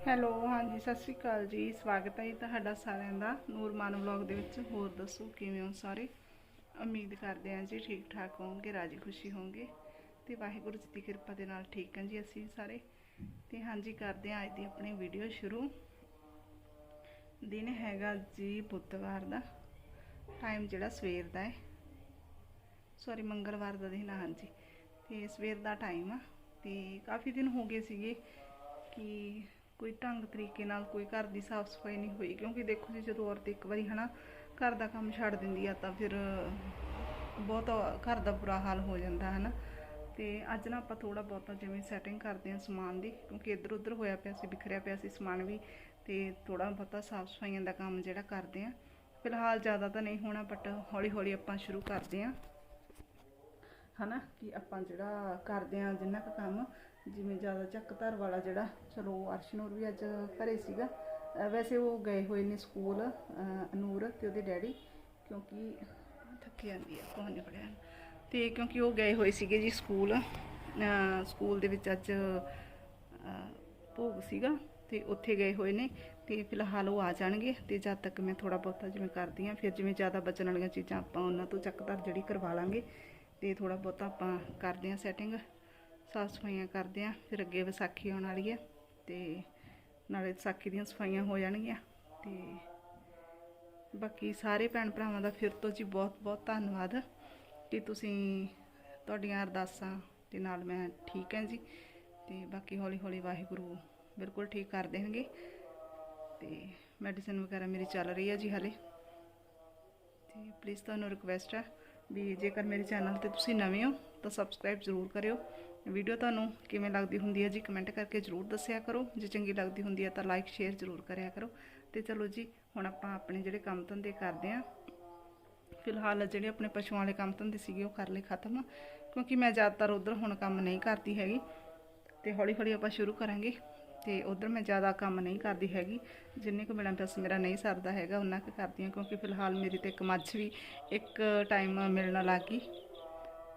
Hello, ਹਾਂਜੀ, ਸਤਿ ਸ਼੍ਰੀ ਅਕਾਲ ਜੀ। ਸਵਾਗਤ ਹੈ ਜੀ ਤੁਹਾਡਾ ਸਾਰਿਆਂ ਦਾ ਨੂਰਮਾਨ ਵਲੌਗ ਦੇ ਵਿੱਚ। ਹੋਰ ਦੱਸੋ, ਕਿਵੇਂ ਹੋ ਸਾਰੇ? ਉਮੀਦ ਕਰਦੇ ਹਾਂ ਜੀ ਠੀਕ ਠਾਕ ਹੋਵੋਗੇ, ਰਾਜੀ ਖੁਸ਼ੀ ਹੋਵੋਗੇ। ਤੇ ਵਾਹਿਗੁਰੂ ਜੀ ਦੀ ਕਿਰਪਾ ਦੇ ਨਾਲ ਠੀਕ ਹਾਂ ਜੀ ਅਸੀਂ ਸਾਰੇ। ਤੇ ਹਾਂਜੀ, ਕਰਦੇ ਹਾਂ ਅੱਜ ਦੀ ਆਪਣੀ ਵੀਡੀਓ ਸ਼ੁਰੂ। ਦਿਨ ਹੈਗਾ ਜੀ ਬੁੱਧਵਾਰ ਦਾ। ਟਾਈਮ ਜਿਹੜਾ ਸਵੇਰ ਦਾ ਹੈ। ਸੌਰੀ ਮੰਗਲਵਾਰ ਦਾ ਦਿਨ ਹਾਂਜੀ। ਤੇ ਸਵੇਰ ਦਾ ਟਾਈਮ ਆ। ਤੇ ਕਾਫੀ ਦਿਨ ਹੋ ਗਏ ਸੀਗੇ ਕਿ ਕੋਈ ਢੰਗ ਤਰੀਕੇ ਨਾਲ ਕੋਈ ਘਰ ਦੀ ਸਾਫ਼ ਸਫ਼ਾਈ ਨਹੀਂ ਹੋਈ, ਕਿਉਂਕਿ ਦੇਖੋ ਜੀ ਜਦੋਂ ਔਰਤ ਇੱਕ ਵਾਰੀ ਹਨਾ ਘਰ ਦਾ ਕੰਮ ਛੱਡ ਦਿੰਦੀ ਆ ਤਾਂ ਫਿਰ ਬਹੁਤ ਘਰ ਦਾ ਬੁਰਾ ਹਾਲ ਹੋ ਜਾਂਦਾ ਹੈ ਨਾ ਤੇ ਅੱਜ ਨਾ ਆਪਾਂ ਥੋੜਾ ਬਹੁਤਾ ਜਿਵੇਂ ਸੈਟਿੰਗ ਕਰਦੇ ਹਾਂ ਸਮਾਨ ਦੀ, ਕਿਉਂਕਿ ਇੱਧਰ ਉੱਧਰ ਹੋਇਆ ਪਿਆ ਸੀ, ਬਿਖਰਿਆ ਪਿਆ ਸੀ ਸਮਾਨ ਵੀ, ਤੇ ਥੋੜਾ ਬਹੁਤਾ ਸਾਫ਼ ਸਫਾਈਆਂ ਦਾ ਕੰਮ ਜਿਹੜਾ ਕਰਦੇ ਆ ਫਿਲਹਾਲ ਜ਼ਿਆਦਾ ਤਾਂ ਨਹੀਂ ਹੋਣਾ ਬਟ ਹੌਲੀ ਹੌਲੀ ਆਪਾਂ ਸ਼ੁਰੂ ਕਰਦੇ ਆ ਹਨਾ, ਕਿ ਆਪਾਂ ਜਿਹੜਾ ਕਰਦੇ ਆ ਜਿੰਨਾ ਕੁ ਕੰਮ ਜਿਵੇਂ ਜ਼ਿਆਦਾ ਚੱਕ ਧਰ ਵਾਲਾ ਜਿਹੜਾ, ਚਲੋ ਅਰਸ਼ਨੂਰ ਵੀ ਅੱਜ ਘਰੇ ਸੀਗਾ। ਵੈਸੇ ਉਹ ਗਏ ਹੋਏ ਨੇ ਸਕੂਲ, ਅਹ ਅਨੂਰ ਤੇ ਉਹਦੇ ਡੈਡੀ, ਕਿਉਂਕਿ ਥੱਕੀ ਜਾਂਦੀ ਹੈ ਕੋਹ ਨਹੀਂ ਪੜਿਆ ਤੇ ਕਿਉਂਕਿ ਉਹ ਗਏ ਹੋਏ ਸੀਗੇ ਜੀ ਸਕੂਲ ਸਕੂਲ ਦੇ ਵਿੱਚ ਅੱਜ ਭੋਗ ਸੀਗਾ, ਤੇ ਉੱਥੇ ਗਏ ਹੋਏ ਨੇ। ਤੇ ਫਿਲਹਾਲ ਉਹ ਆ ਜਾਣਗੇ, ਤੇ ਜਦ ਤੱਕ ਮੈਂ ਥੋੜਾ ਬਹੁਤਾ ਜਿਵੇਂ ਕਰਦੀ ਆ ਫਿਰ ਜਿਵੇਂ ਜ਼ਿਆਦਾ ਬਚਣ ਵਾਲੀਆਂ ਚੀਜ਼ਾਂ ਆਪਾਂ ਉਹਨਾਂ ਤੋਂ ਚੱਕ ਧਰ ਜਿਹੜੀ ਕਰਵਾ ਲਾਂਗੇ। ਤੇ ਥੋੜਾ ਬਹੁਤਾ ਆਪਾਂ ਕਰਦੇ ਆ ਸੈਟਿੰਗ ਸਾਫ਼ ਸਫਾਈਆਂ ਕਰਦੇ ਆ ਫਿਰ ਅੱਗੇ ਵਿਸਾਖੀ ਆਉਣ ਵਾਲੀ ਹੈ ਤੇ ਨਾਲੇ ਵਿਸਾਖੀ ਦੀਆਂ ਸਫਾਈਆਂ ਹੋ ਜਾਣਗੀਆਂ ਤੇ ਬਾਕੀ ਸਾਰੇ ਭੈਣ ਭਰਾਵਾਂ ਦਾ ਫਿਰ ਤੋਂ ਜੀ ਬਹੁਤ ਬਹੁਤ ਧੰਨਵਾਦ ਕਿ ਤੁਸੀਂ ਤੁਹਾਡੀਆਂ ਅਰਦਾਸਾਂ ਦੇ ਨਾਲ ਮੈਂ ਠੀਕ ਹਾਂ ਜੀ ਤੇ ਬਾਕੀ ਹੌਲੀ ਹੌਲੀ ਵਾਹਿਗੁਰੂ ਬਿਲਕੁਲ ਠੀਕ ਕਰ ਦੇਣਗੇ ਤੇ ਮੈਡੀਸਨ ਵਗੈਰਾ ਮੇਰੀ ਚੱਲ ਰਹੀ ਹੈ ਜੀ ਹਲੇ ਤੇ ਪਲੀਜ਼ ਤੁਹਾਨੂੰ ਰਿਕਵੈਸਟ ਹੈ ਵੀ ਜੇਕਰ ਮੇਰੇ ਚੈਨਲ ਤੇ ਤੁਸੀਂ ਨਵੇਂ ਹੋ ਤਾਂ ਸਬਸਕ੍ਰਾਈਬ ਜ਼ਰੂਰ ਕਰਿਓ ਵੀਡੀਓ ਤੁਹਾਨੂੰ ਕਿਵੇਂ ਲੱਗਦੀ ਹੁੰਦੀ ਹੈ ਜੀ ਕਮੈਂਟ ਕਰਕੇ ਜ਼ਰੂਰ ਦੱਸਿਆ ਕਰੋ। ਜੇ ਚੰਗੀ ਲੱਗਦੀ ਹੁੰਦੀ ਹੈ ਤਾਂ ਲਾਈਕ ਸ਼ੇਅਰ ਜ਼ਰੂਰ ਕਰਿਆ ਕਰੋ। ਤੇ ਚਲੋ ਜੀ, ਹੁਣ ਆਪਾਂ ਆਪਣੇ ਜਿਹੜੇ ਕੰਮ ਧੰਦੇ ਕਰਦੇ ਆਂ ਫਿਲਹਾਲ ਜਿਹੜੇ ਆਪਣੇ ਪਸ਼ੂਆਂ ਵਾਲੇ ਕੰਮ ਧੰਦੇ ਸੀਗੇ ਉਹ ਕਰ ਲਏ ਖਤਮ, ਕਿਉਂਕਿ ਮੈਂ ਜ਼ਿਆਦਾਤਰ ਉਧਰ ਹੁਣ ਕੰਮ ਨਹੀਂ ਕਰਦੀ ਹੈਗੀ। ਤੇ ਹੌਲੀ ਹੌਲੀ ਆਪਾਂ ਸ਼ੁਰੂ ਕਰਾਂਗੇ। ਤੇ ਉਧਰ ਮੈਂ ਜ਼ਿਆਦਾ ਕੰਮ ਨਹੀਂ ਕਰਦੀ ਹੈਗੀ। ਜਿੰਨੇ ਕੁ ਮਿਲਣ ਪੈਸੇ ਮੇਰਾ ਨਹੀਂ ਸਰਦਾ ਹੈਗਾ ਉਹਨਾਂ ਕੁ ਕਰਦੀ ਹਾਂ, ਕਿਉਂਕਿ ਫਿਲਹਾਲ ਮੇਰੀ ਤੇ ਇੱਕ ਮੱਝ ਵੀ ਇੱਕ ਟਾਈਮ ਮਿਲਣ ਲੱਗ ਗਈ।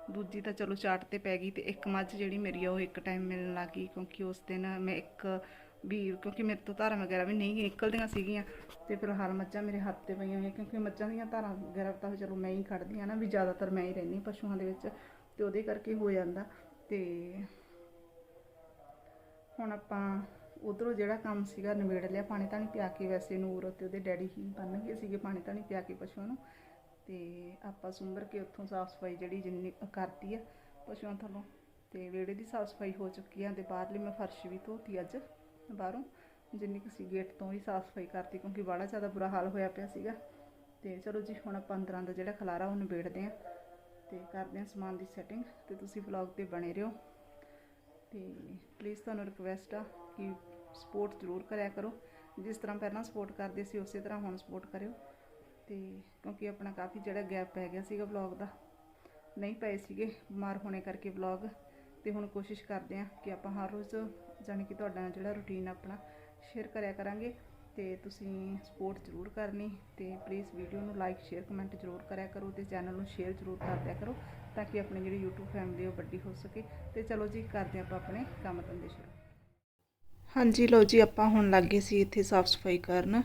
ਦੂਜੀ ਤਾਂ ਚਲੋ ਚਾਟ ਤੇ ਪੈ ਗਈ ਤੇ ਇੱਕ ਮੱਝ ਜਿਹੜੀ ਮੇਰੀ ਆ, ਉਹ ਇੱਕ ਟਾਈਮ ਮਿਲਣ ਲੱਗ ਗਈ ਕਿਉਂਕਿ ਉਸ ਦਿਨ ਮੈਂ ਇੱਕ ਵੀ ਕਿਉਂਕਿ ਮੇਰੇ ਤੋਂ ਧਾਰਾਂ ਵਗੈਰਾ ਵੀ ਨਹੀਂ ਨਿਕਲਦੀਆਂ ਸੀਗੀਆਂ ਤੇ ਫਿਰ ਹਰ ਮੱਝਾਂ ਮੇਰੇ ਹੱਥ ਤੇ ਪਈਆਂ ਹੋਈਆਂ ਕਿਉਂਕਿ ਮੱਝਾਂ ਦੀਆਂ ਧਾਰਾਂ ਵਗੈਰਾ ਤਾਂ ਚਲੋ ਮੈਂ ਹੀ ਕੱਢਦੀ ਆ ਨਾ ਵੀ ਜ਼ਿਆਦਾਤਰ ਮੈਂ ਹੀ ਰਹਿੰਦੀ ਪਸ਼ੂਆਂ ਦੇ ਵਿੱਚ ਤੇ ਉਹਦੇ ਕਰਕੇ ਹੋ ਜਾਂਦਾ ਤੇ ਹੁਣ ਆਪਾਂ ਉਧਰੋਂ ਜਿਹੜਾ ਕੰਮ ਸੀਗਾ ਨਿਬੇੜ ਲਿਆ ਪਾਣੀ ਤਾਂ ਨਹੀਂ ਪਿਆ ਕੇ ਵੈਸੇ ਨੂਰ ਤੇ ਉਹਦੇ ਡੈਡੀ ਹੀ ਬੰਨ ਗਏ ਸੀਗੇ ਪਾਣੀ ਤਾਂ ਨਹੀਂ ਪਿਆ ਕੇ ਪਸ਼ੂਆਂ ਨੂੰ। ਤੇ ਆਪਾਂ ਸੁੰਬਰ ਕੇ ਉੱਥੋਂ ਸਾਫ਼ ਸਫ਼ਾਈ ਜਿਹੜੀ ਜਿੰਨੀ ਕਰਤੀ ਆ ਪਸ਼ੂਆਂ ਥੱਲੋਂ। ਤੇ ਵਿਹੜੇ ਦੀ ਸਾਫ਼ ਸਫ਼ਾਈ ਹੋ ਚੁੱਕੀ ਆ ਤੇ ਬਾਹਰਲੀ ਮੈਂ ਫਰਸ਼ ਵੀ ਧੋਤੀ ਅੱਜ ਬਾਹਰੋਂ। ਜਿੰਨੀ ਕੁ ਸੀ ਗੇਟ ਤੋਂ ਵੀ ਸਾਫ਼ ਸਫ਼ਾਈ ਕਰਤੀ ਕਿਉਂਕਿ ਬੜਾ ਜ਼ਿਆਦਾ ਬੁਰਾ ਹਾਲ ਹੋਇਆ ਪਿਆ ਸੀਗਾ। ਤੇ ਚਲੋ ਜੀ, ਹੁਣ ਆਪਾਂ ਅੰਦਰਾਂ ਦਾ ਜਿਹੜਾ ਖਲਾਰਾ ਉਹ ਨਿਬੇੜਦੇ ਆ। ਤੇ ਕਰਦੇ ਆ ਸਮਾਨ ਦੀ ਸੈਟਿੰਗ ਤੇ ਤੁਸੀਂ ਵਲੌਗ ਤੇ ਬਣੇ ਰਹੋ। ਤੇ ਪਲੀਜ਼ ਤੁਹਾਨੂੰ ਰਿਕਵੈਸਟ ਆ ਕਿ ਸਪੋਰਟ ਜ਼ਰੂਰ ਕਰਿਆ ਕਰੋ। ਜਿਸ ਤਰ੍ਹਾਂ ਪਹਿਲਾਂ ਸਪੋਰਟ ਕਰਦੇ ਸੀ, ਉਸੇ ਤਰ੍ਹਾਂ ਹੁਣ ਸਪੋਰਟ ਕਰਿਓ। ਤੇ ਕਿਉਂਕਿ ਆਪਣਾ ਕਾਫੀ ਜਿਹੜਾ ਗੈਪ ਪੈ ਗਿਆ ਸੀਗਾ ਵਲੌਗ ਦਾ। ਨਹੀਂ ਪਏ ਸੀਗੇ, ਬਿਮਾਰ ਹੋਣੇ ਕਰਕੇ ਵਲੌਗ ਤੇ ਹੁਣ ਕੋਸ਼ਿਸ਼ ਕਰਦੇ ਆ ਕਿ ਆਪਾਂ ਹਰ ਰੋਜ਼ ਜਾਣੀ ਕਿ ਤੁਹਾਡਾ ਜਿਹੜਾ ਰੁਟੀਨ ਆਪਣਾ ਸ਼ੇਅਰ ਕਰਿਆ ਕਰਾਂਗੇ। ਤੇ ਤੁਸੀਂ ਸਪੋਰਟ ਜ਼ਰੂਰ ਕਰਨੀ ਤੇ ਪਲੀਜ਼ ਵੀਡੀਓ ਨੂੰ ਲਾਈਕ ਸ਼ੇਅਰ ਕਮੈਂਟ ਜ਼ਰੂਰ ਕਰਿਆ ਕਰੋ ਤੇ ਚੈਨਲ ਨੂੰ ਸ਼ੇਅਰ ਜ਼ਰੂਰ ਕਰਦਿਆ ਕਰੋ ਤਾਂ ਕਿ ਆਪਣੀ ਜਿਹੜੀ YouTube ਫੈਮਿਲੀ ਉਹ ਵੱਡੀ ਹੋ ਸਕੇ। ਤੇ ਚਲੋ ਜੀ, ਕਰਦੇ ਆਪਾਂ ਆਪਣੇ ਕੰਮ ਧੰਦੇ ਸ਼ੁਰੂ। ਹਾਂਜੀ ਲਓ ਜੀ, ਆਪਾਂ ਹੁਣ ਲੱਗੇ ਸੀ ਇੱਥੇ ਸਾਫ਼ ਸਫ਼ਾਈ ਕਰਨ।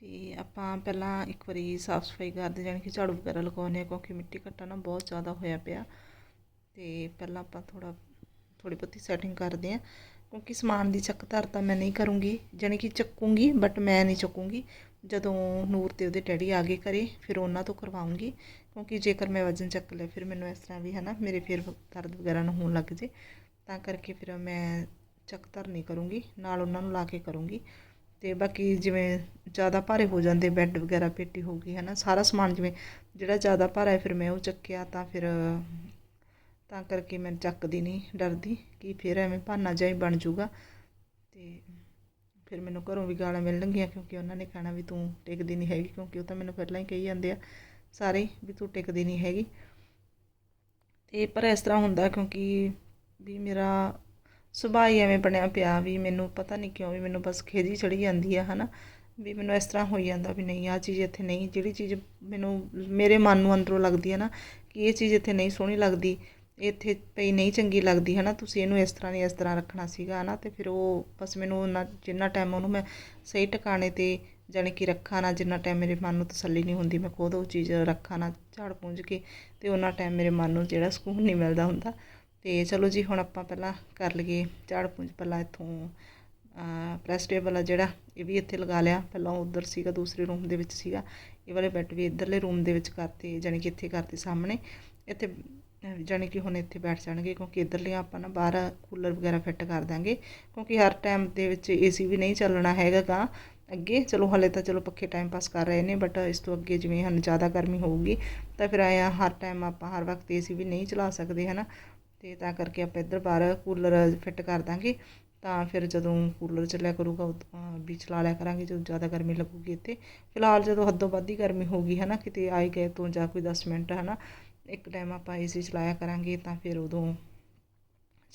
ਅਤੇ ਆਪਾਂ ਪਹਿਲਾਂ ਇੱਕ ਵਾਰੀ ਸਾਫ਼ ਸਫ਼ਾਈ ਕਰਦੇ, ਜਾਣੀ ਕਿ ਝਾੜੂ ਵਗੈਰਾ ਲਗਾਉਂਦੇ ਹਾਂ, ਕਿਉਂਕਿ ਮਿੱਟੀ ਘੱਟਾ ਨਾ ਬਹੁਤ ਜ਼ਿਆਦਾ ਹੋਇਆ ਪਿਆ। ਅਤੇ ਪਹਿਲਾਂ ਆਪਾਂ ਥੋੜ੍ਹਾ, ਥੋੜ੍ਹੀ ਬਹੁਤੀ ਸੈਟਿੰਗ ਕਰਦੇ ਹਾਂ, ਕਿਉਂਕਿ ਸਮਾਨ ਦੀ ਚੱਕ ਧਰ ਤਾਂ ਮੈਂ ਨਹੀਂ ਕਰੂੰਗੀ, ਜਾਣੀ ਕਿ ਚੱਕੂੰਗੀ ਬਟ ਮੈਂ ਨਹੀਂ ਚੱਕੂੰਗੀ। ਜਦੋਂ ਨੂਰ ਤੇ ਉਹਦੇ ਡੈਡੀ ਆ ਗਏ ਘਰੇ, ਫਿਰ ਉਹਨਾਂ ਤੋਂ ਕਰਵਾਉਂਗੀ, ਕਿਉਂਕਿ ਜੇਕਰ ਮੈਂ ਵਜ਼ਨ ਚੱਕ ਲਿਆ, ਫਿਰ ਮੈਨੂੰ ਇਸ ਤਰ੍ਹਾਂ ਵੀ ਹੈ ਨਾ ਮੇਰੇ ਫਿਰ ਦਰਦ ਵਗੈਰਾ ਨਾ ਹੋਣ ਲੱਗ ਜੇ। ਤਾਂ ਕਰਕੇ ਫਿਰ ਮੈਂ ਚੱਕ ਧਰ ਨਹੀਂ ਕਰੂੰਗੀ, ਨਾਲ ਉਹਨਾਂ ਨੂੰ ਲਾ ਕੇ ਕਰੂੰਗੀ। ਅਤੇ ਬਾਕੀ ਜਿਵੇਂ ਜ਼ਿਆਦਾ ਭਾਰੇ ਹੋ ਜਾਂਦੇ ਬੈੱਡ ਵਗੈਰਾ, ਪੇਟੀ ਹੋ ਗਈ ਹੈ ਨਾ ਸਾਰਾ ਸਮਾਨ ਜਿਵੇਂ ਜਿਹੜਾ ਜ਼ਿਆਦਾ ਭਾਰਾ ਫਿਰ ਮੈਂ ਉਹ ਚੱਕਿਆ ਤਾਂ ਫਿਰ ਤਾਂ ਕਰਕੇ ਮੈਂ ਚੱਕਦੀ ਨਹੀਂ, ਡਰਦੀ ਕਿ ਫਿਰ ਐਵੇਂ ਭਾਨਾ ਜਿਹਾ ਹੀ ਬਣ ਜਾਊਗਾ ਅਤੇ ਫਿਰ ਮੈਨੂੰ ਘਰੋਂ ਵੀ ਗਾਲਾਂ ਮਿਲਣਗੀਆਂ ਕਿਉਂਕਿ ਉਹਨਾਂ ਨੇ ਕਹਿਣਾ ਵੀ ਤੂੰ ਟਿਕਦੀ ਨਹੀਂ ਹੈਗੀ ਕਿਉਂਕਿ ਉਹ ਤਾਂ ਮੈਨੂੰ ਪਹਿਲਾਂ ਹੀ ਕਹੀ ਜਾਂਦੇ ਆ ਸਾਰੇ ਵੀ ਤੂੰ ਟਿਕਦੀ ਨਹੀਂ ਹੈਗੀ। ਤੇ ਪਰ ਇਸ ਤਰ੍ਹਾਂ ਹੁੰਦਾ ਕਿਉਂਕਿ ਵੀ ਮੇਰਾ ਸੁਭਾਅ ਹੀ ਐਵੇਂ ਬਣਿਆ ਪਿਆ ਵੀ ਮੈਨੂੰ ਪਤਾ ਨਹੀਂ ਕਿਉਂ ਵੀ ਮੈਨੂੰ ਬਸ ਖੇਜੀ ਚੜੀ ਜਾਂਦੀ ਆ, ਹਨਾ? ਵੀ ਮੈਨੂੰ ਇਸ ਤਰ੍ਹਾਂ ਹੋਈ ਜਾਂਦਾ ਵੀ ਨਹੀਂ ਆ ਚੀਜ਼ ਇੱਥੇ ਨਹੀਂ, ਜਿਹੜੀ ਚੀਜ਼ ਮੈਨੂੰ ਮੇਰੇ ਮਨ ਨੂੰ ਅੰਦਰੋਂ ਲੱਗਦੀ ਹੈ ਨਾ, ਕਿ ਇਹ ਚੀਜ਼ ਇੱਥੇ ਨਹੀਂ ਸੋਹਣੀ ਲੱਗਦੀ, ਇੱਥੇ ਪਈ ਨਹੀਂ ਚੰਗੀ ਲੱਗਦੀ ਹੈ ਨਾ ਤੁਸੀਂ ਇਹਨੂੰ ਇਸ ਤਰ੍ਹਾਂ ਨਹੀਂ ਇਸ ਤਰ੍ਹਾਂ ਰੱਖਣਾ ਸੀਗਾ ਨਾ ਤੇ ਫਿਰ ਉਹ ਬਸ ਮੈਨੂੰ ਉਹਨਾਂ ਜਿੰਨਾ ਟਾਈਮ ਉਹਨੂੰ ਮੈਂ ਸਹੀ ਟਿਕਾਣੇ ਤੇ ਜਾਣੀ ਕਿ ਰੱਖਾਂ ਨਾ, ਜਿੰਨਾ ਟਾਈਮ ਮੇਰੇ ਮਨ ਨੂੰ ਤਸੱਲੀ ਨਹੀਂ ਹੁੰਦੀ, ਮੈਂ ਖੁਦ ਉਹ ਚੀਜ਼ ਰੱਖਾਂ ਨਾ ਝਾੜ ਪੂੰਝ ਕੇ, ਤੇ ਉਹਨਾਂ ਟਾਈਮ ਮੇਰੇ ਮਨ ਨੂੰ ਜਿਹੜਾ ਸਕੂਨ ਨਹੀਂ ਮਿਲਦਾ ਹੁੰਦਾ ਅਤੇ ਚਲੋ ਜੀ, ਹੁਣ ਆਪਾਂ ਪਹਿਲਾਂ ਕਰ ਲਈਏ ਝਾੜ ਪੂੰਝ ਪਹਿਲਾਂ ਇੱਥੋਂ ਪ੍ਰੈਸ ਟੇਬਲ ਆ ਜਿਹੜਾ, ਇਹ ਵੀ ਇੱਥੇ ਲਗਾ ਲਿਆ। ਪਹਿਲਾਂ ਉਧਰ ਸੀਗਾ, ਦੂਸਰੇ ਰੂਮ ਦੇ ਵਿੱਚ ਸੀਗਾ। ਇਹ ਵਾਲੇ ਬੈੱਡ ਵੀ ਇੱਧਰਲੇ ਰੂਮ ਦੇ ਵਿੱਚ ਕਰਤੇ, ਜਾਣੀ ਕਿ ਇੱਥੇ ਕਰਤੇ ਸਾਹਮਣੇ। ਇੱਥੇ ਅਹ ਜਾਣੀ ਕਿ ਹੁਣ ਇੱਥੇ ਬੈਠ ਜਾਣਗੇ, ਕਿਉਂਕਿ ਇੱਧਰਲੀਆਂ ਆਪਾਂ ਨਾ ਬਾਹਰ ਕੂਲਰ ਵਗੈਰਾ ਫਿੱਟ ਕਰ ਦਾਂਗੇ। ਕਿਉਂਕਿ ਹਰ ਟਾਈਮ ਦੇ ਵਿੱਚ ਏਸੀ ਵੀ ਨਹੀਂ ਚੱਲਣਾ ਹੈਗਾ ਗਾ। ਅੱਗੇ, ਚਲੋ ਹਲੇ ਤਾਂ ਚਲੋ ਪੱਖੇ ਟਾਈਮ ਪਾਸ ਕਰ ਰਹੇ ਨੇ ਬਟ ਇਸ ਤੋਂ ਅੱਗੇ ਜਿਵੇਂ ਹਨ ਜ਼ਿਆਦਾ ਗਰਮੀ ਹੋਊਗੀ, ਤਾਂ ਫਿਰ ਆਇਆ ਹਰ ਟਾਈਮ ਆਪਾਂ ਹਰ ਵਕਤ ਏਸੀ ਵੀ ਨਹੀਂ ਚਲਾ ਸਕਦੇ, ਹਨਾ? ਤੇ ਤਾਂ ਕਰਕੇ ਆਪਾਂ ਇੱਧਰ ਬਾਹਰ ਕੂਲਰ ਫਿੱਟ ਕਰ ਦਾਂਗੇ। ਤਾਂ ਫਿਰ ਜਦੋਂ ਕੂਲਰ ਚੱਲਿਆ ਕਰੂਗਾ ਉਦੋਂ, ਵੀ ਚਲਾ ਲਿਆ ਕਰਾਂਗੇ ਜਦੋਂ ਜ਼ਿਆਦਾ ਗਰਮੀ ਲੱਗੂਗੀ ਇੱਥੇ। ਫਿਲਹਾਲ ਜਦੋਂ ਹੱਦੋਂ ਵੱਧ ਹੀ ਗਰਮੀ ਹੋਊਗੀ ਹੈ ਨਾ ਕਿਤੇ ਆਏ ਗਏ ਤੋਂ ਜਾਂ ਕੋਈ 10 ਮਿੰਟ ਹੈ ਨਾ ਇੱਕ ਟਾਈਮ ਆਪਾਂ ਏਸੀ ਚਲਾਇਆ ਕਰਾਂਗੇ ਤਾਂ ਫਿਰ ਉਦੋਂ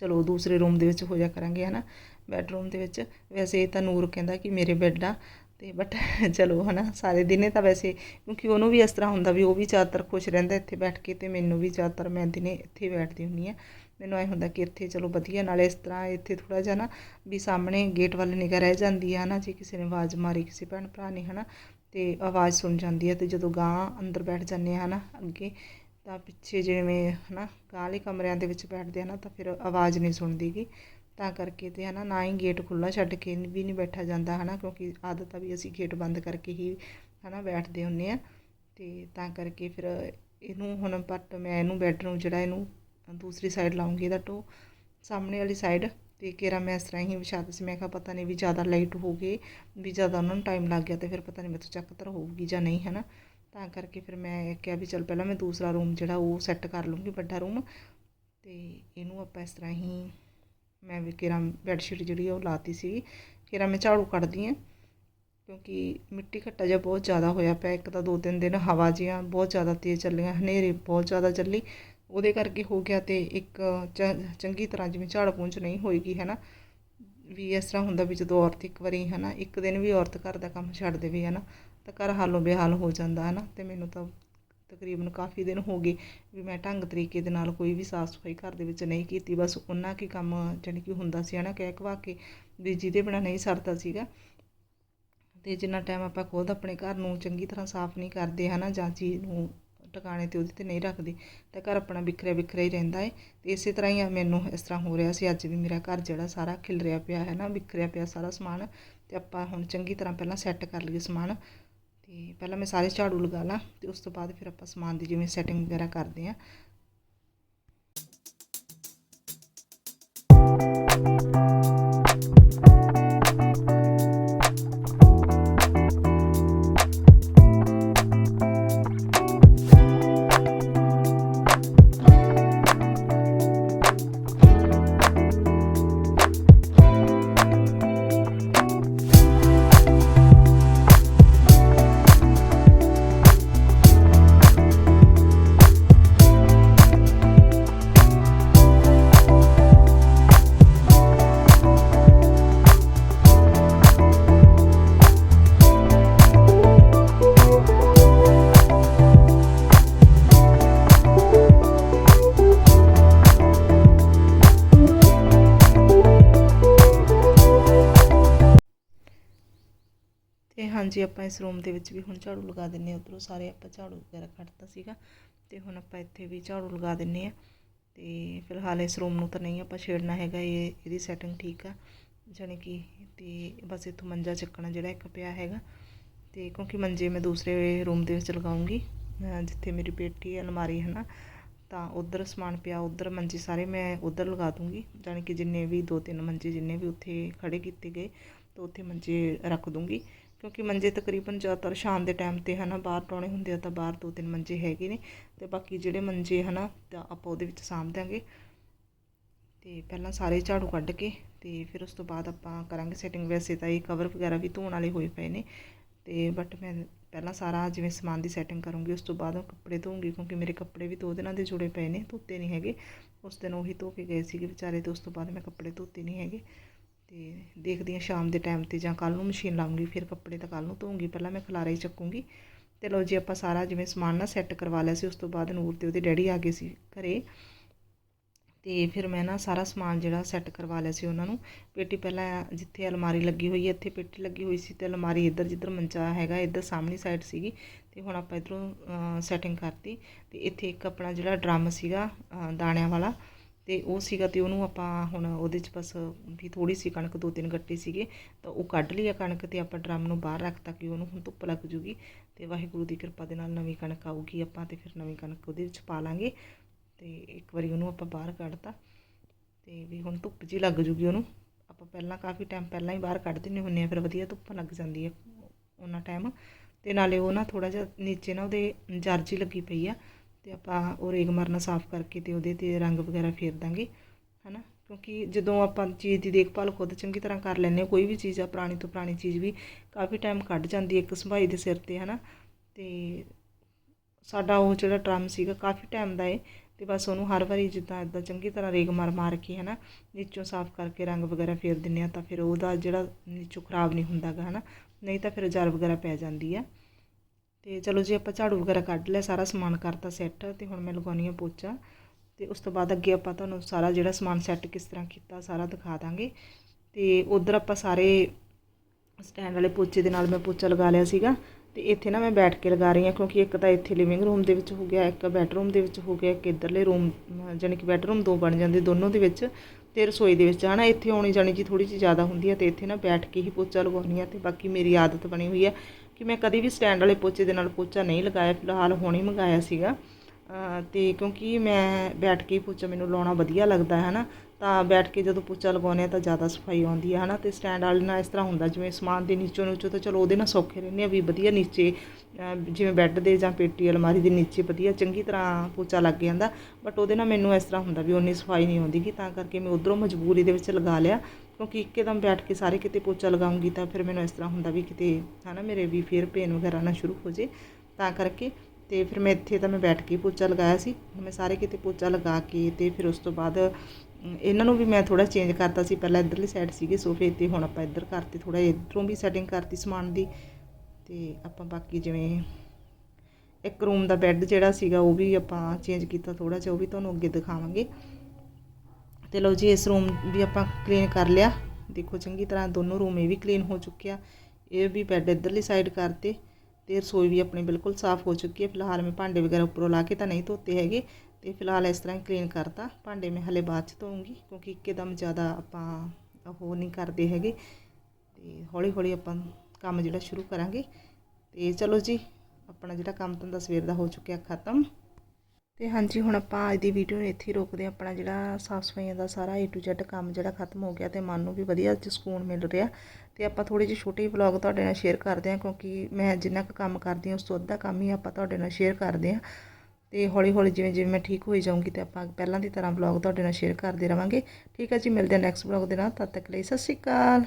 ਚਲੋ ਦੂਸਰੇ ਰੂਮ ਦੇ ਵਿੱਚ ਹੋ ਜਾ ਕਰਾਂਗੇ ਨਾ ਬੈੱਡਰੂਮ ਦੇ ਵਿੱਚ। ਵੈਸੇ ਇਹ ਤਾਂ ਨੂਰ ਕਹਿੰਦਾ ਕਿ ਮੇਰੇ ਬੈੱਡ ਆ ਤੇ ਬਟ ਚਲੋ ਹਨਾ, ਸਾਰੇ ਦਿਨੇ ਤਾਂ ਵੈਸੇ ਕਿਉਂਕਿ ਉਹਨੂੰ ਵੀ ਇਸ ਤਰ੍ਹਾਂ ਹੁੰਦਾ ਵੀ ਉਹ ਵੀ ਜ਼ਿਆਦਾਤਰ ਖੁਸ਼ ਰਹਿੰਦਾ ਇੱਥੇ ਬੈਠ ਕੇ ਤੇ ਮੈਨੂੰ ਵੀ ਜ਼ਿਆਦਾਤਰ ਮੈਂ ਦਿਨੇ ਇੱਥੇ ਬੈਠਦੀ ਹੁੰਦੀ ਆ ਮੈਨੂੰ ਐ ਹੁੰਦਾ ਕਿ ਇੱਥੇ ਚਲੋ ਵਧੀਆ, ਨਾਲੇ ਇਸ ਤਰ੍ਹਾਂ ਇੱਥੇ ਥੋੜਾ ਜਿਹਾ ਨਾ ਵੀ ਸਾਹਮਣੇ ਗੇਟ ਵੱਲ ਨਿਗਾਹ ਰਹਿ ਜਾਂਦੀ ਹੈ ਹਨਾ, ਜੇ ਕਿਸੇ ਨੇ ਆਵਾਜ਼ ਮਾਰੀ, ਕਿਸੇ ਭੈਣ ਭਰਾ ਨੇ ਹਨਾ, ਤੇ ਆਵਾਜ਼ ਸੁਣ ਜਾਂਦੀ ਹੈ ਤੇ ਜਦੋਂ ਗਾਂ ਅੰਦਰ ਬੈਠ ਜਾਂਦੇ ਆ ਹਨਾ ਅੱਗੇ, ਤਾਂ ਪਿੱਛੇ ਜਿਵੇਂ ਹਨਾ ਗਾਂ ਵਾਲੇ ਕਮਰਿਆਂ ਦੇ ਵਿੱਚ ਬੈਠਦੇ ਆ ਨਾ, ਤਾਂ ਫਿਰ ਆਵਾਜ਼ ਨਹੀਂ ਸੁਣਦੀਗੀ ਤਾਂ ਕਰਕੇ ਤੇ ਹੈ ਨਾ ਹੀ ਗੇਟ ਖੁੱਲ੍ਹਾ, ਛੱਡ ਕੇ ਵੀ ਨਹੀਂ ਬੈਠਾ ਜਾਂਦਾ ਹੈ ਨਾ ਕਿਉਂਕਿ ਆਦਤ ਆ ਵੀ ਅਸੀਂ ਗੇਟ ਬੰਦ ਕਰਕੇ ਹੀ ਹੈ ਨਾ ਬੈਠਦੇ ਹੁੰਦੇ ਹਾਂ ਅਤੇ ਤਾਂ ਕਰਕੇ ਫਿਰ ਇਹਨੂੰ ਹੁਣ ਬਟ ਮੈਂ ਇਹਨੂੰ ਬੈੱਡ ਨੂੰ ਜਿਹੜਾ ਇਹਨੂੰ ਦੂਸਰੀ ਸਾਈਡ ਲਾਉਂਗੀ ਇਹਦਾ ਟੋ, ਸਾਹਮਣੇ ਵਾਲੀ ਸਾਈਡ ਤੇ ਕੇਰਾ ਮੈਂ ਇਸ ਤਰ੍ਹਾਂ ਹੀ ਵਿਛਾ ਸੀ। ਮੈਂ ਕਿਹਾ ਪਤਾ ਨਹੀਂ ਵੀ ਜ਼ਿਆਦਾ ਲਾਈਟ ਹੋ ਗਏ, ਵੀ ਜ਼ਿਆਦਾ ਉਹਨਾਂ ਨੂੰ ਟਾਈਮ ਲੱਗ ਗਿਆ ਤੇ ਫਿਰ ਪਤਾ ਨਹੀਂ ਮੇਰੇ ਤੋਂ ਚੱਕਤਰ ਹੋਊਗੀ ਜਾਂ ਨਹੀਂ ਹਨਾ। ਤਾਂ ਕਰਕੇ ਫਿਰ ਮੈਂ ਕਿਹਾ ਵੀ ਚਲ ਪਹਿਲਾਂ ਮੈਂ ਦੂਸਰਾ ਰੂਮ ਜਿਹੜਾ ਉਹ ਸੈੱਟ ਕਰ ਲੂੰਗੀ ਵੱਡਾ ਰੂਮ ਤੇ ਇਹਨੂੰ ਆਪਾਂ ਇਸ ਤਰ੍ਹਾਂ ਹੀ ਮੈਂ ਵੀ ਕੇਰਾ ਬੈੱਡਸ਼ੀਟ ਜਿਹੜੀ ਉਹ ਲਾਤੀ ਸੀ। ਕੇਰਾ ਮੈਂ ਝਾੜੂ ਕੱਢਦੀ ਹਾਂ ਕਿਉਂਕਿ ਮਿੱਟੀ ਘੱਟਾ ਜਿਹਾ ਬਹੁਤ ਜ਼ਿਆਦਾ ਹੋਇਆ ਪਿਆ। ਇੱਕ ਤਾਂ ਦੋ ਤਿੰਨ ਦਿਨ ਹਵਾ ਜੀਆਂ ਬਹੁਤ ਜ਼ਿਆਦਾ ਤੇਜ਼ ਚੱਲੀਆਂ, ਹਨੇਰੇ ਬਹੁਤ ਜ਼ਿਆਦਾ ਚੱਲੀ। ਉਹਦੇ ਕਰਕੇ ਹੋ ਗਿਆ ਤੇ ਇੱਕ ਚੰਗੀ ਤਰ੍ਹਾਂ ਜਿਵੇਂ ਝਾੜ ਪੂੰਝ ਨਹੀਂ ਹੋਏਗੀ, ਹੈ ਨਾ? ਵੀ ਇਸ ਤਰ੍ਹਾਂ ਹੁੰਦਾ ਵੀ ਜਦੋਂ ਔਰਤ ਇੱਕ ਵਾਰੀ, ਹੈ ਨਾ, ਇੱਕ ਦਿਨ ਵੀ ਔਰਤ ਘਰ ਦਾ ਕੰਮ ਛੱਡ ਦੇਵੇ, ਹੈ ਨਾ? ਤਾਂ ਘਰ ਹਾਲੋਂ ਬੇਹਾਲ ਹੋ ਜਾਂਦਾ, ਹੈ ਨਾ? ਤੇ ਮੈਨੂੰ ਤਾਂ ਤਕਰੀਬਨ ਕਾਫੀ ਦਿਨ ਹੋ ਗਏ ਵੀ ਮੈਂ ਢੰਗ ਤਰੀਕੇ ਦੇ ਨਾਲ ਕੋਈ ਵੀ ਸਾਫ਼ ਸਫ਼ਾਈ ਘਰ ਦੇ ਵਿੱਚ ਨਹੀਂ ਕੀਤੀ, ਬਸ ਉਹਨਾਂ ਕੀ ਕੰਮ ਜਾਣੀ ਕਿ ਹੁੰਦਾ ਸੀ ਹੈ ਨਾ ਕਹਿ ਕਵਾ ਕੇ ਵੀ ਜਿਹਦੇ ਬਿਨਾ ਨਹੀਂ ਸਰਦਾ ਸੀਗਾ। ਤੇ ਜਿੰਨਾ ਟਾਈਮ ਆਪਾਂ ਖੁਦ ਆਪਣੇ ਘਰ ਨੂੰ ਚੰਗੀ ਤਰ੍ਹਾਂ ਸਾਫ਼ ਨਹੀਂ ਕਰਦੇ, ਹਨਾ, ਜਾਂ ਚੀਜ਼ ਨੂੰ ਟਿਕਾਣੇ ਤੇ ਉਹਦੇ ਤੇ ਨਹੀਂ ਰੱਖਦੇ, ਤਾਂ ਘਰ ਆਪਣਾ ਵਿਖਰਿਆ ਵਿਖਰਿਆ ਹੀ ਰਹਿੰਦਾ ਹੈ ਤੇ ਇਸੇ ਤਰ੍ਹਾਂ ਹੀ ਮੈਨੂੰ ਇਸ ਤਰ੍ਹਾਂ ਹੋ ਰਿਹਾ ਸੀ, ਅੱਜ ਵੀ ਮੇਰਾ ਘਰ ਜਿਹੜਾ ਸਾਰਾ ਖਿਲਰਿਆ ਪਿਆ ਹੈ ਨਾ ਵਿਖਰਿਆ ਪਿਆ ਸਾਰਾ ਸਮਾਨ, ਤੇ ਆਪਾਂ ਹੁਣ ਚੰਗੀ ਤਰ੍ਹਾਂ ਪਹਿਲਾਂ ਸੈੱਟ ਕਰ ਲਈਏ ਸਮਾਨ। ਅਤੇ ਪਹਿਲਾਂ ਮੈਂ ਸਾਰੇ ਝਾੜੂ ਲਗਾ ਲਾਂ ਅਤੇ ਉਸ ਤੋਂ ਬਾਅਦ ਫਿਰ ਆਪਾਂ ਸਮਾਨ ਦੀ ਜਿਵੇਂ ਸੈਟਿੰਗ ਵਗੈਰਾ ਕਰਦੇ ਹਾਂ ਹਾਂਜੀ, ਆਪਾਂ ਇਸ ਰੂਮ ਦੇ ਵਿੱਚ ਵੀ ਹੁਣ ਝਾੜੂ ਲਗਾ ਦਿੰਨੇ ਆ ਉਧਰੋਂ ਸਾਰੇ ਆਪਾਂ ਝਾੜੂ ਵਗੈਰਾ ਕੱਢਤਾ ਸੀਗਾ ਤੇ ਹੁਣ ਆਪਾਂ ਇੱਥੇ ਵੀ ਝਾੜੂ ਲਗਾ ਦਿੰਨੇ ਆ ਤੇ ਫਿਲਹਾਲ ਇਸ ਰੂਮ ਨੂੰ ਤਾਂ ਨਹੀਂ ਆਪਾਂ ਛੇੜਨਾ ਹੈਗਾ, ਇਹ, ਇਹਦੀ ਸੈਟਿੰਗ ਠੀਕ ਆ। ਜਾਣੀ ਕਿ ਤੇ ਬਸ ਇੱਥੋਂ ਮੰਜਾ ਚੱਕਣਾ ਜਿਹੜਾ ਇੱਕ ਪਿਆ ਹੈਗਾ। ਤੇ ਕਿਉਂਕਿ ਮੰਜੇ ਮੈਂ ਦੂਸਰੇ ਰੂਮ ਦੇ ਵਿੱਚ ਲਗਾਉਂਗੀ ਜਿੱਥੇ ਮੇਰੀ ਬੇਟੀ ਅਲਮਾਰੀ ਹੈ ਨਾ ਤਾਂ ਉਧਰ ਸਮਾਨ ਪਿਆ, ਉਧਰ ਮੰਜੇ ਸਾਰੇ ਮੈਂ ਉਧਰ ਲਗਾ ਦੂੰਗੀ। ਜਾਣੀ ਕਿ ਜਿੰਨੇ ਵੀ ਦੋ ਤਿੰਨ ਮੰਜੇ ਜਿੰਨੇ ਵੀ ਉੱਥੇ ਖੜੇ ਕੀਤੇ ਗਏ, ਤਾਂ ਉੱਥੇ ਮੰਜੇ ਰੱਖ ਦੂੰਗੀ। ਕਿਉਂਕਿ ਮੰਜੇ ਤਕਰੀਬਨ ਜ਼ਿਆਦਾਤਰ ਸ਼ਾਮ ਦੇ ਟਾਈਮ ਤੇ ਹਨਾ, ਬਾਹਰ ਟਾਉਣੇ ਹੁੰਦੇ ਆ ਤਾਂ ਬਾਹਰ ਦੋ ਤਿੰਨ ਮੰਜੇ ਹੈਗੇ ਨੇ ਤੇ ਬਾਕੀ ਜਿਹੜੇ ਮੰਜੇ ਹਨਾ, ਤਾਂ ਆਪਾਂ ਉਹਦੇ ਵਿੱਚ ਸਾਂਭ ਦਿਆਂਗੇ। ਤੇ ਪਹਿਲਾਂ ਸਾਰੇ ਝਾੜੂ ਕੱਢ ਕੇ ਤੇ ਫਿਰ ਉਸ ਤੋਂ ਬਾਅਦ ਆਪਾਂ ਕਰਾਂਗੇ ਸੈਟਿੰਗ ਵੈਸੇ ਤਾਂ ਇਹ ਕਵਰ ਵਗੈਰਾ ਵੀ ਧੋਣ ਵਾਲੇ ਹੋਏ ਪਏ ਨੇ ਤੇ ਬਟ ਮੈਂ ਪਹਿਲਾਂ ਸਾਰਾ ਜਿਵੇਂ ਸਮਾਨ ਦੀ ਸੈਟਿੰਗ ਕਰੂੰਗੀ, ਉਸ ਤੋਂ ਬਾਅਦ ਕੱਪੜੇ ਧੋਉਂਗੀ ਕਿਉਂਕਿ ਮੇਰੇ ਕੱਪੜੇ ਵੀ ਦੋ ਦਿਨਾਂ ਦੇ ਜੁੜੇ ਪਏ ਨੇ, ਧੋਤੇ ਨਹੀਂ ਹੈਗੇ। ਉਸ ਦਿਨ ਉਹੀ ਧੋ ਕੇ ਗਏ ਸੀਗੇ ਵਿਚਾਰੇ ਤੇ ਉਸ ਤੋਂ ਬਾਅਦ ਮੈਂ ਕੱਪੜੇ ਧੋਤੇ ਨਹੀਂ ਹੈਗੇ। ਅਤੇ ਦੇਖਦੀ ਹਾਂ ਸ਼ਾਮ ਦੇ ਟਾਈਮ ਤੇ ਜਾਂ ਕੱਲ੍ਹ ਨੂੰ ਮਸ਼ੀਨ ਲਾਊਂਗੀ, ਫਿਰ ਕੱਪੜੇ ਤਾਂ ਕੱਲ੍ਹ ਨੂੰ ਧੋਉਂਗੀ ਪਹਿਲਾਂ ਮੈਂ ਖਲਾਰਾ ਹੀ ਚੱਕੂੰਗੀ। ਤੇ ਲਓ ਜੀ, ਆਪਾਂ ਸਾਰਾ ਜਿਵੇਂ ਸਮਾਨ ਨਾ ਸੈੱਟ ਕਰਵਾ ਲਿਆ ਸੀ, ਉਸ ਤੋਂ ਬਾਅਦ ਨੂਰ ਤੇ ਉਹਦੇ ਡੈਡੀ ਆ ਗਏ ਸੀ ਘਰੇ। ਤੇ ਫਿਰ ਮੈਂ ਨਾ ਸਾਰਾ ਸਮਾਨ ਜਿਹੜਾ ਸੈੱਟ ਕਰਵਾ ਲਿਆ ਸੀ ਉਹਨਾਂ ਨੂੰ। ਪੇਟੀ ਪਹਿਲਾਂ ਜਿੱਥੇ ਅਲਮਾਰੀ ਲੱਗੀ ਹੋਈ ਹੈ, ਇੱਥੇ ਪੇਟੀ ਲੱਗੀ ਹੋਈ ਸੀ ਤੇ ਅਲਮਾਰੀ ਇੱਧਰ ਜਿੱਧਰ ਮੰਚਾ ਹੈਗਾ, ਇੱਧਰ ਸਾਹਮਣੀ ਸਾਈਡ ਸੀਗੀ ਤੇ ਹੁਣ ਆਪਾਂ ਇਧਰੋਂ ਸੈਟਿੰਗ ਕਰਤੀ। ਤੇ ਇੱਥੇ ਇੱਕ ਆਪਣਾ ਜਿਹੜਾ ਡਰਮ ਸੀਗਾ ਦਾਣਿਆਂ ਵਾਲਾ ਅਤੇ ਉਹ ਸੀਗਾ ਅਤੇ ਉਹਨੂੰ ਆਪਾਂ ਹੁਣ ਉਹਦੇ 'ਚ ਬਸ ਵੀ ਥੋੜ੍ਹੀ ਸੀ ਕਣਕ, ਦੋ ਤਿੰਨ ਗੱਟੇ ਸੀਗੇ, ਤਾਂ ਉਹ ਕੱਢ ਲਈ ਆ ਕਣਕ ਅਤੇ ਆਪਾਂ ਡਰਮ ਨੂੰ ਬਾਹਰ ਰੱਖਤਾ ਕਿ ਉਹਨੂੰ ਹੁਣ ਧੁੱਪ ਲੱਗ ਜੂਗੀ ਅਤੇ ਵਾਹਿਗੁਰੂ ਦੀ ਕਿਰਪਾ ਦੇ ਨਾਲ ਨਵੀਂ ਕਣਕ ਆਊਗੀ ਆਪਾਂ ਅਤੇ ਫਿਰ ਨਵੀਂ ਕਣਕ ਉਹਦੇ ਵਿੱਚ ਪਾ ਲਾਂਗੇ ਅਤੇ ਇੱਕ ਵਾਰੀ ਉਹਨੂੰ ਆਪਾਂ ਬਾਹਰ ਕੱਢਤਾ ਅਤੇ ਵੀ ਹੁਣ ਧੁੱਪ ਜੀ ਲੱਗ ਜੂਗੀ ਉਹਨੂੰ, ਆਪਾਂ ਪਹਿਲਾਂ ਕਾਫੀ ਟਾਈਮ ਪਹਿਲਾਂ ਹੀ ਬਾਹਰ ਕੱਢ ਦਿੰਦੇ ਹੁੰਦੇ ਆ ਫਿਰ ਵਧੀਆ ਧੁੱਪ ਲੱਗ ਜਾਂਦੀ ਹੈ ਉਹਨਾਂ ਟਾਈਮ ਅਤੇ ਨਾਲੇ ਉਹ ਨਾ ਥੋੜ੍ਹਾ ਜਿਹਾ ਨੀਚੇ ਨਾ ਉਹਦੇ ਜਰਜੀ ਲੱਗੀ ਪਈ ਆ ਤੇ ਆਪਾਂ ਉਹ ਰੇਗ ਮਾਰਨਾ ਸਾਫ਼ ਕਰਕੇ ਤੇ ਉਹਦੇ ਤੇ ਰੰਗ ਵਗੈਰਾ ਫੇਰ ਦਾਂਗੇ, ਹਨਾ? ਕਿਉਂਕਿ ਜਦੋਂ ਆਪਾਂ ਚੀਜ਼ ਦੀ ਦੇਖਭਾਲ ਖੁਦ ਚੰਗੀ ਤਰ੍ਹਾਂ ਕਰ ਲੈਂਦੇ ਹਾਂ, ਕੋਈ ਵੀ ਚੀਜ਼ ਆ, ਪੁਰਾਣੀ ਤੋਂ ਪੁਰਾਣੀ ਚੀਜ਼ ਵੀ ਕਾਫੀ ਟਾਈਮ ਕੱਢ ਜਾਂਦੀ ਇੱਕ ਸੰਭਾਈ ਦੇ ਸਿਰ ਤੇ, ਹਨਾ? ਤੇ ਸਾਡਾ ਉਹ ਜਿਹੜਾ ਡਰਮ ਸੀਗਾ ਕਾਫੀ ਟਾਈਮ ਦਾ ਏ, ਤੇ ਬਸ ਉਹਨੂੰ ਹਰ ਵਾਰੀ ਜਿੱਦਾਂ ਇਦਾਂ ਚੰਗੀ ਤਰ੍ਹਾਂ ਰੇਗ ਮਾਰ ਮਾਰ ਕੇ, ਹਨਾ? ਨੀਚੋਂ ਸਾਫ਼ ਕਰਕੇ ਰੰਗ ਵਗੈਰਾ ਫੇਰ ਦਿੰਨੇ ਆ ਤਾਂ ਫਿਰ ਉਹਦਾ ਜਿਹੜਾ ਨੀਚੋਂ ਖਰਾਬ ਨਹੀਂ ਹੁੰਦਾਗਾ ਹਨਾ? ਨਹੀਂ ਤਾਂ ਫਿਰ ਜਰ ਵਗੈਰਾ ਪੈ ਜਾਂਦੀ ਆ। ਤੇ ਚਲੋ ਜੀ ਆਪਾਂ ਝਾੜੂ ਵਗੈਰਾ ਕੱਢ ਲਿਆ, ਸਾਰਾ ਸਮਾਨ ਕਰਤਾ ਸੈੱਟ ਤੇ ਹੁਣ ਮੈਂ ਲਗਾਉਣੀ ਆ ਪੋਚਾ ਤੇ ਉਸ ਤੋਂ ਬਾਅਦ ਅੱਗੇ ਆਪਾਂ ਤੁਹਾਨੂੰ ਸਾਰਾ ਜਿਹੜਾ ਸਮਾਨ ਸੈੱਟ ਕਿਸ ਤਰ੍ਹਾਂ ਕੀਤਾ ਸਾਰਾ ਦਿਖਾ ਦਾਂਗੇ ਤੇ ਉਧਰ ਆਪਾਂ ਸਾਰੇ ਸਟੈਂਡ ਵਾਲੇ ਪੋਚੇ ਦੇ ਨਾਲ ਮੈਂ ਪੋਚਾ ਲਗਾ ਲਿਆ ਸੀਗਾ ਤੇ ਇੱਥੇ ਨਾ ਮੈਂ ਬੈਠ ਕੇ ਲਗਾ ਰਹੀ ਹਾਂ ਕਿਉਂਕਿ ਇੱਕ ਤਾਂ ਇੱਥੇ ਲਿਵਿੰਗ ਰੂਮ ਦੇ ਵਿੱਚ ਹੋ ਗਿਆ, ਇੱਕ ਬੈਡਰੂਮ ਦੇ ਵਿੱਚ ਹੋ ਗਿਆ, ਇੱਕ ਇੱਧਰਲੇ ਰੂਮ ਜਾਣੀ ਕਿ ਬੈਡਰੂਮ ਦੋ ਬਣ ਜਾਂਦੇ ਦੋਨੋਂ ਦੇ ਵਿੱਚ ਤੇ ਰਸੋਈ ਦੇ ਵਿੱਚ ਹਨਾ ਇੱਥੇ ਆਉਣੀ ਜਾਣੀ ਜੀ ਥੋੜੀ ਜਿਹੀ ਜ਼ਿਆਦਾ ਹੁੰਦੀ ਹੈ ਤੇ ਇੱਥੇ ਨਾ ਬੈਠ ਕੇ ਹੀ ਪੋਚਾ ਲਗਾਉਣੀ ਆ ਤੇ ਬਾਕੀ ਮੇਰੀ ਆਦਤ ਬਣੀ ਹੋਈ ਹੈ ਕਿ ਮੈਂ ਕਦੀ ਵੀ ਸਟੈਂਡ ਵਾਲੇ ਪੋਚੇ ਦੇ ਨਾਲ ਪੋਚਾ ਨਹੀਂ ਲਗਾਇਆ ਫਿਲਹਾਲ ਹੁਣ ਹੀ ਮੰਗਾਇਆ ਸੀਗਾ। ਅ, ਤੇ ਕਿਉਂਕਿ ਮੈਂ ਬੈਠ ਕੇ ਪੋਚਾ ਮੈਨੂੰ ਲਾਉਣਾ ਵਧੀਆ ਲੱਗਦਾ ਹੈ ਨਾ ਤਾਂ ਬੈਠ ਕੇ ਜਦੋਂ ਪੋਚਾ ਲਗਾਉਂਦੇ ਆ ਤਾਂ ਜ਼ਿਆਦਾ ਸਫ਼ਾਈ ਆਉਂਦੀ ਹੈ ਹਨਾ? ਤੇ ਸਟੈਂਡ ਵਾਲੇ ਨਾਲ ਇਸ ਤਰ੍ਹਾਂ ਹੁੰਦਾ ਜਿਵੇਂ ਸਮਾਨ ਦੇ ਨੀਚੋਂ ਨੀਚੋਂ ਤਾਂ ਚਲੋ ਉਹਦੇ ਨਾਲ ਸੌਖੇ ਰਹਿੰਦੇ ਆ ਵੀ ਵਧੀਆ ਨੀਚੇ ਜਿਵੇਂ ਬੈੱਡ ਦੇ ਜਾਂ ਪੇਟੀ ਅਲਮਾਰੀ ਦੇ ਨੀਚੇ ਵਧੀਆ ਚੰਗੀ ਤਰ੍ਹਾਂ ਪੋਚਾ ਲੱਗ ਜਾਂਦਾ ਬਟ ਉਹਦੇ ਨਾਲ ਮੈਨੂੰ ਇਸ ਤਰ੍ਹਾਂ ਹੁੰਦਾ ਵੀ ਉਨੀ ਸਫ਼ਾਈ ਨਹੀਂ ਆਉਂਦੀ ਕਿ ਤਾਂ ਕਰਕੇ ਮੈਂ ਉਧਰੋਂ ਮਜਬੂਰੀ ਦੇ ਵਿੱਚ ਲਗਾ ਲਿਆ। ਕਿਉਂਕਿ ਇੱਕਦਮ ਬੈਠ ਕੇ ਸਾਰੇ ਕਿਤੇ ਪੋਚਾ ਲਗਾਉਂਗੀ ਤਾਂ ਫਿਰ ਮੈਨੂੰ ਇਸ ਤਰ੍ਹਾਂ ਹੁੰਦਾ ਵੀ ਕਿਤੇ ਹਨਾ ਮੇਰੇ ਵੀ ਫਿਰ ਪੇਨ ਵਗੈਰਾ ਨਾ ਸ਼ੁਰੂ ਹੋ ਜੇ। ਤਾਂ ਕਰਕੇ ਤੇ ਫਿਰ ਮੈਂ ਇੱਥੇ ਤਾਂ ਮੈਂ ਬੈਠ ਕੇ ਪੋਚਾ ਲਗਾਇਆ ਸੀ। ਮੈਂ ਸਾਰੇ ਕਿਤੇ ਪੋਚਾ ਲਗਾ ਕੇ ਤੇ ਫਿਰ ਉਸ ਤੋਂ ਬਾਅਦ ਇਹਨਾਂ ਨੂੰ ਵੀ ਮੈਂ ਥੋੜਾ ਚੇਂਜ ਕਰਤਾ ਸੀ। ਪਹਿਲਾਂ ਇੱਧਰਲੀ ਸਾਈਡ ਸੀਗੇ ਸੋਫੇ ਤੇ, ਹੁਣ ਆਪਾਂ ਇੱਧਰ ਕਰਤੀ ਥੋੜਾ ਇੱਧਰੋਂ ਵੀ ਸੈਟਿੰਗ ਕਰਤੀ ਸਮਾਨ ਦੀ। ਤੇ ਆਪਾਂ ਬਾਕੀ ਜਿਵੇਂ ਇੱਕ ਰੂਮ ਦਾ ਬੈੱਡ ਜਿਹੜਾ ਸੀਗਾ ਉਹ ਵੀ ਆਪਾਂ ਚੇਂਜ ਕੀਤਾ ਥੋੜਾ ਜਿਹਾ, ਉਹ ਵੀ ਤੁਹਾਨੂੰ ਅੱਗੇ ਦਿਖਾਵਾਂਗੇ। ਤੇ ਲਓ ਜੀ, ਇਸ ਰੂਮ ਵੀ ਆਪਾਂ ਕਲੀਨ ਕਰ ਲਿਆ। ਦੇਖੋ, ਚੰਗੀ ਤਰ੍ਹਾਂ ਦੋਨੋਂ ਰੂਮ ਇਹ ਵੀ ਕਲੀਨ ਹੋ ਚੁੱਕਿਆ ਇਹ ਵੀ ਬੈੱਡ ਇੱਧਰਲੀ ਸਾਈਡ ਕਰਤੇ ਤੇ ਰਸੋਈ ਵੀ ਆਪਣੀ ਬਿਲਕੁਲ ਸਾਫ਼ ਹੋ ਚੁੱਕੀ ਹੈ ਫਿਲਹਾਲ ਮੈਂ ਭਾਂਡੇ ਵਗੈਰਾ ਉੱਪਰੋਂ ਲਾ ਕੇ ਤਾਂ ਨਹੀਂ ਧੋਤੇ ਹੈਗੇ ਤੇ ਫਿਲਹਾਲ ਇਸ ਤਰ੍ਹਾਂ ਹੀ ਕਲੀਨ ਕਰਤਾ। ਭਾਂਡੇ ਮੈਂ ਹਲੇ ਬਾਅਦ ਚ ਧੋਉਂਗੀ ਕਿਉਂਕਿ ਇੱਕਦਮ ਜ਼ਿਆਦਾ ਆਪਾਂ ਉਹ ਨਹੀਂ ਕਰਦੇ ਹੈਗੇ। ਤੇ ਹੌਲੀ ਹੌਲੀ ਆਪਾਂ ਕੰਮ ਜਿਹੜਾ ਸ਼ੁਰੂ ਕਰਾਂਗੇ। ਤੇ ਚਲੋ ਜੀ, ਆਪਣਾ ਜਿਹੜਾ ਕੰਮ ਧੰਦਾ ਸਵੇਰ ਦਾ ਹੋ ਚੁੱਕਿਆ ਖਤਮ। ਤੇ ਹਾਂਜੀ, ਹੁਣ ਆਪਾਂ ਅੱਜ ਦੀ ਵੀਡੀਓ ਨੂੰ ਇੱਥੇ ਹੀ ਰੋਕਦੇ ਹਾਂ। ਆਪਣਾ ਜਿਹੜਾ ਸਾਫ਼ ਸਫਾਈਆਂ ਦਾ ਸਾਰਾ A to Z ਕੰਮ ਜਿਹੜਾ ਖਤਮ ਹੋ ਗਿਆ ਤੇ ਮਨ ਨੂੰ ਵੀ ਵਧੀਆ ਅੱਜ ਸਕੂਨ ਮਿਲ ਰਿਹਾ। ਤੇ ਆਪਾਂ ਥੋੜੇ ਜਿਹੇ ਛੋਟੇ ਵਲੌਗ ਤੁਹਾਡੇ ਨਾਲ ਸ਼ੇਅਰ ਕਰਦੇ ਹਾਂ ਕਿਉਂਕਿ ਮੈਂ ਜਿੰਨਾ ਕੁ ਕੰਮ ਕਰਦੀ ਹਾਂ, ਉਸ ਤੋਂ ਅੱਧਾ ਕੰਮ ਹੀ ਆਪਾਂ ਤੁਹਾਡੇ ਨਾਲ ਸ਼ੇਅਰ ਕਰਦੇ ਹਾਂ। ਤੇ ਹੌਲੀ ਹੌਲੀ ਜਿਵੇਂ ਜਿਵੇਂ ਮੈਂ ਠੀਕ ਹੋਈ ਜਾਊਂਗੀ ਤੇ ਆਪਾਂ ਪਹਿਲਾਂ ਦੀ ਤਰ੍ਹਾਂ ਵਲੌਗ ਤੁਹਾਡੇ ਨਾਲ ਸ਼ੇਅਰ ਕਰਦੇ ਰਵਾਂਗੇ। ਠੀਕ ਹੈ ਜੀ, ਮਿਲਦੇ ਹਾਂ ਨੈਕਸਟ ਵਲੌਗ ਦੇ ਨਾਲ। ਤਦ ਤੱਕ ਲਈ ਸਤਿ ਸ਼੍ਰੀ ਅਕਾਲ।